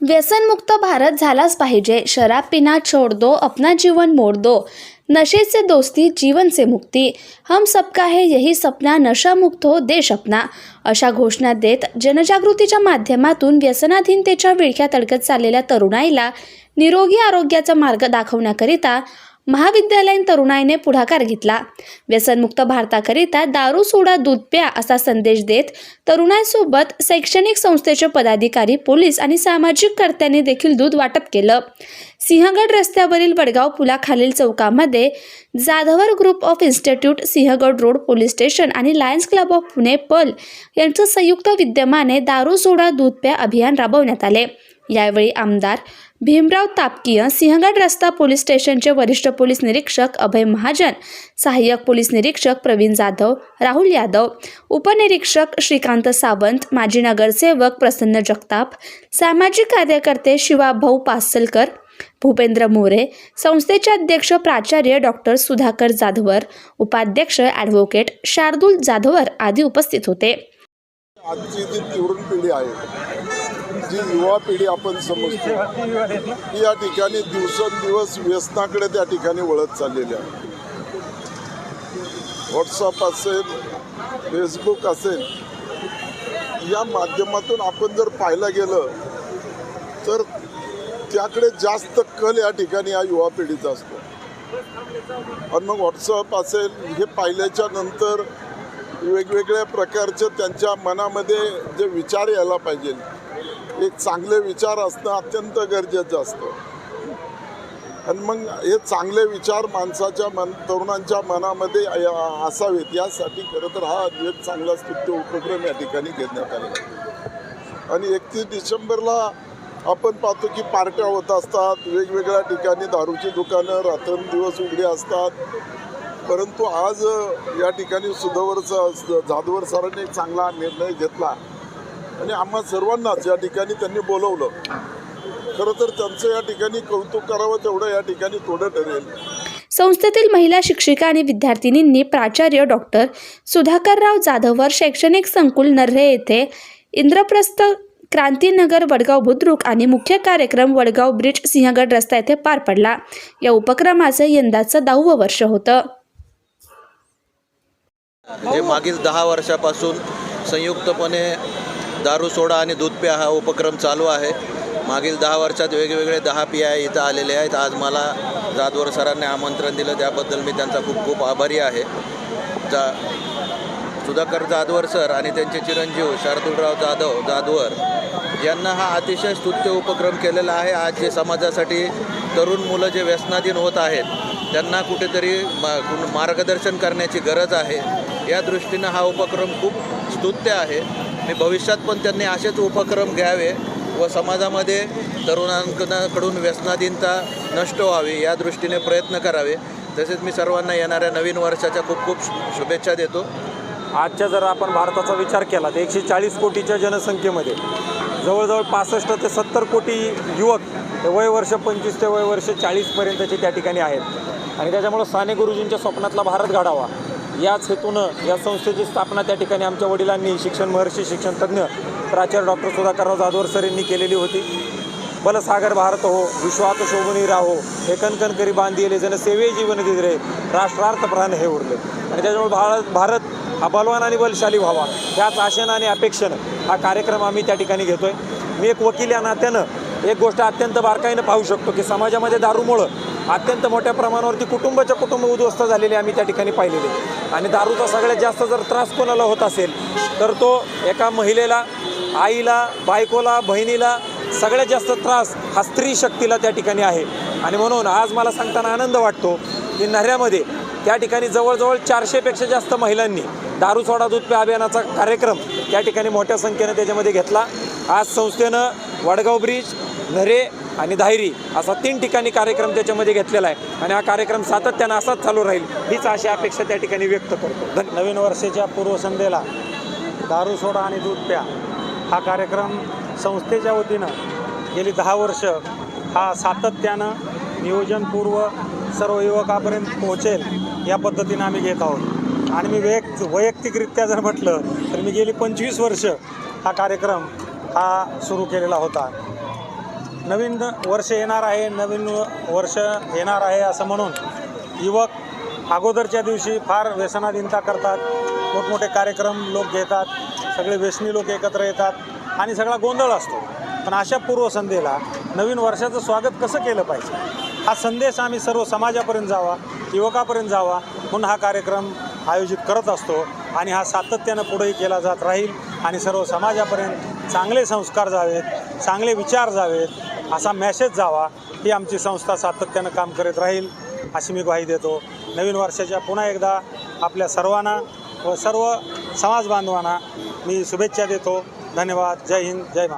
व्यसनमुक्त भारत झालाच पाहिजे. शराब पिना छोड़ दो अपना जीवन मोड़ दो. नशे से दोस्ती जीवन से मुक्ती. हम सबका है यही सपना नशामुक्त हो देश अपना. अशा घोषणा देत जनजागृतीच्या माध्यमातून व्यसनाधीनतेच्या विळख्यात अडकत चाललेल्या तरुणाईला निरोगी आरोग्याचा मार्ग दाखवण्याकरिता महाविद्यालयीन तरुणाईने पुढाकार घेतला. व्यसनमुक्त भारताकरिता दारू सोडा दूध प्या असा संदेश देत तरुणाईसोबत शैक्षणिक संस्थेचे पदाधिकारी पोलीस आणि सामाजिक कर्त्यांनी देखील दूध वाटप केलं. सिंहगड रस्त्यावरील वडगाव पुलाखालील चौकामध्ये Jadhavar group of institute Sinhagad road police station आणि लायन्स क्लब ऑफ पुणे पल यांचं संयुक्त विद्यमाने दारू सोडा दूध प्या अभियान राबवण्यात आले. यावेळी आमदार भीमराव तापकीय सिंहगड रस्ता पोलीस स्टेशनचे वरिष्ठ पोलीस निरीक्षक अभय महाजन सहाय्यक पोलीस निरीक्षक प्रवीण जाधव राहुल यादव उपनिरीक्षक श्रीकांत सावंत माजी नगरसेवक प्रसन्न जगताप सामाजिक कार्यकर्ते शिवाभाऊ पासलकर भूपेंद्र मोरे संस्थेचे अध्यक्ष प्राचार्य डॉक्टर सुधाकर जाधवर उपाध्यक्ष ॲडव्होकेट शार्दूल जाधवर आदी उपस्थित होते. आजची जी पिढी आहे जी युवा पिढी आपण समजतो ती या ठिकाणी दिवसेंदिवस व्यसनाकडे त्या ठिकाणी वळत चाललेली आहे. व्हॉट्सअप असेल फेसबुक असेल या माध्यमातून आपण जर पाहायला गेलं तर त्याकडे जास्त कल या ठिकाणी या युवा पिढीचा असतो. आणि मग व्हॉट्सअप असेल हे पाहिल्याच्या नंतर वेगवेगळ्या प्रकारचे त्यांच्या मनामध्ये जे विचार यायला पाहिजे. एक चांगले विचार असणं अत्यंत गरजेचं असतं. आणि मग हे चांगले विचार माणसाच्या मन तरुणांच्या मनामध्ये असावेत. यासाठी खरं तर हा एक चांगला स्तुत्य उपक्रम या ठिकाणी घेण्यात आला. आणि एकतीस डिसेंबरला आपण पाहतो की पार्ट्या होत असतात. वेगवेगळ्या ठिकाणी दारूची दुकानं रात्रंदिवस उघडी असतात. परंतु आज या ठिकाणी सुधवर जाधवर सरांनी एक चांगला निर्णय घेतला. आणि आम्हा सर्वांनाच या ठिकाणी त्यांनी बोलवलं. खरं तर त्यांचं या ठिकाणी कौतुक करावं तेवढं या ठिकाणी थोडं ठरेल. संस्थेतील महिला शिक्षिका आणि विद्यार्थिनींनी प्राचार्य डॉक्टर सुधाकरराव जाधवर शैक्षणिक संकुल नर्हे येथे इंद्रप्रस्थ क्रांतीनगर वडगाव बुद्रुक आणि मुख्य कार्यक्रम वडगाव ब्रिज सिंहगड रस्ता येथे पार पडला. या उपक्रमाचं यंदाचं दहावं वर्ष होतं. जे मागील दहा वर्षापासून संयुक्तपणे दारू सोडा आणि दूध प्या हा उपक्रम चालू आहे. मागील दहा वर्षात वेगवेगळे दहा पी इथं आलेले आहेत. आज मला जाधवर सरांनी आमंत्रण दिलं. त्याबद्दल मी त्यांचा खूप खूप आभारी आहे. जा सुधाकर जाधवर सर आणि त्यांचे चिरंजीव शार्दूलराव जाधव जाधवर यांना हा अतिशय स्तुत्य उपक्रम केलेला आहे. आज जे समाजासाठी तरुण मुलं जे व्यसनाधीन होत आहेत त्यांना कुठेतरी मा- कुण- मार्गदर्शन करण्याची गरज आहे. या दृष्टीनं हा उपक्रम खूप स्तुत्य आहे. आणि भविष्यात पण त्यांनी असेच उपक्रम घ्यावे व समाजामध्ये तरुणांकडून व्यसनाधीनता नष्ट व्हावी या दृष्टीने प्रयत्न करावे. तसेच मी सर्वांना येणाऱ्या नवीन वर्षाच्या खूप खूप शुभेच्छा देतो. आजच्या जर आपण भारताचा विचार केला तर एकशे चाळीस कोटीच्या जनसंख्येमध्ये जवळजवळ पासष्ट ते सत्तर कोटी युवक वय वर्ष पंचवीस ते वय वर्ष चाळीसपर्यंतचे त्या ठिकाणी आहेत. आणि त्याच्यामुळं साने गुरुजींच्या स्वप्नातला भारत घडावा. याच हेतूनं या संस्थेची स्थापना त्या ठिकाणी आमच्या वडिलांनी शिक्षण महर्षी शिक्षण तज्ज्ञ प्राचार्य डॉक्टर सुधाकरराव जाधवर सर यांनी केलेली होती. बलसागर भारत हो विश्वात शोभनी राहो हे कणकण करी बांधिले जन सेवे जीवन दिदरे राष्ट्रार्थ प्राण हे उरले. आणि त्याच्यामुळे भारत भारत हा बलवान आणि बलशाली व्हावा. त्याच आशेनं आणि अपेक्षेनं हा कार्यक्रम आम्ही त्या ठिकाणी घेतोय. मी एक वकील या नात्यानं एक गोष्ट अत्यंत बारकाईनं पाहू शकतो की समाजामध्ये दारूमुळं अत्यंत मोठ्या प्रमाणावरती कुटुंबाच्या कुटुंब उद्ध्वस्त झालेले आम्ही त्या ठिकाणी पाहिलेले. आणि दारूचा सगळ्यात जास्त जर त्रास कोणाला होत असेल तर तो एका महिलेला आईला बायकोला बहिणीला सगळ्यात जास्त त्रास हा स्त्री शक्तीला त्या ठिकाणी आहे. आणि म्हणून आज मला सांगताना आनंद वाटतो की नऱ्यामध्ये त्या ठिकाणी जवळजवळ चारशेपेक्षा जास्त महिलांनी दारू सोडा दूध प्या अभियानाचा कार्यक्रम त्या ठिकाणी मोठ्या संख्येनं त्याच्यामध्ये घेतला. आज संस्थेनं वडगाव ब्रिज नरे आणि धायरी असा तीन ठिकाणी कार्यक्रम त्याच्यामध्ये घेतलेला आहे. आणि हा कार्यक्रम सातत्यानं असाच चालू राहील हीच अशी अपेक्षा त्या ठिकाणी व्यक्त करतो. नवीन वर्षाच्या पूर्वसंध्येला दारू सोडा आणि दूध प्या. हा कार्यक्रम संस्थेच्या वतीनं गेली दहा वर्ष हा सातत्यानं नियोजनपूर्व सर्व युवकापर्यंत पोहोचेल या पद्धतीनं आम्ही घेत आहोत. आणि मी वैयक्त वैयक्तिकरित्या जर म्हटलं तर मी गेली पंचवीस वर्ष हा कार्यक्रम हा सुरू केलेला होता. नवीन वर्ष येणार आहे नवीन वर्ष येणार आहे असं म्हणून युवक अगोदरच्या दिवशी फार व्यसनाधीनता करतात. मोठमोठे कार्यक्रम लोक घेतात सगळे व्यसनी लोक एकत्र येतात आणि सगळा गोंधळ असतो. पण अशा पूर्वसंध्येला नवीन वर्षाचं स्वागत कसं केलं पाहिजे? हा संदेश आम्ही सर्व समाजापर्यंत जावा युवकापर्यंत जावा म्हणून हा कार्यक्रम आयोजित करत असतो आणि हा सातत्यानं पुढेही केला जात राहील आणि सर्व समाजापर्यंत चांगले संस्कार जावेत चांगले विचार जावेत. असा मेसेज जावा ही आमची संस्था सातत्यानं काम करत राहील अशी मी ग्वाही देतो. नवीन वर्षाच्या पुन्हा एकदा आपल्या सर्वांना व सर्व समाज बांधवांना मी शुभेच्छा देतो. धन्यवाद. जय हिंद. जय महाराष्ट्र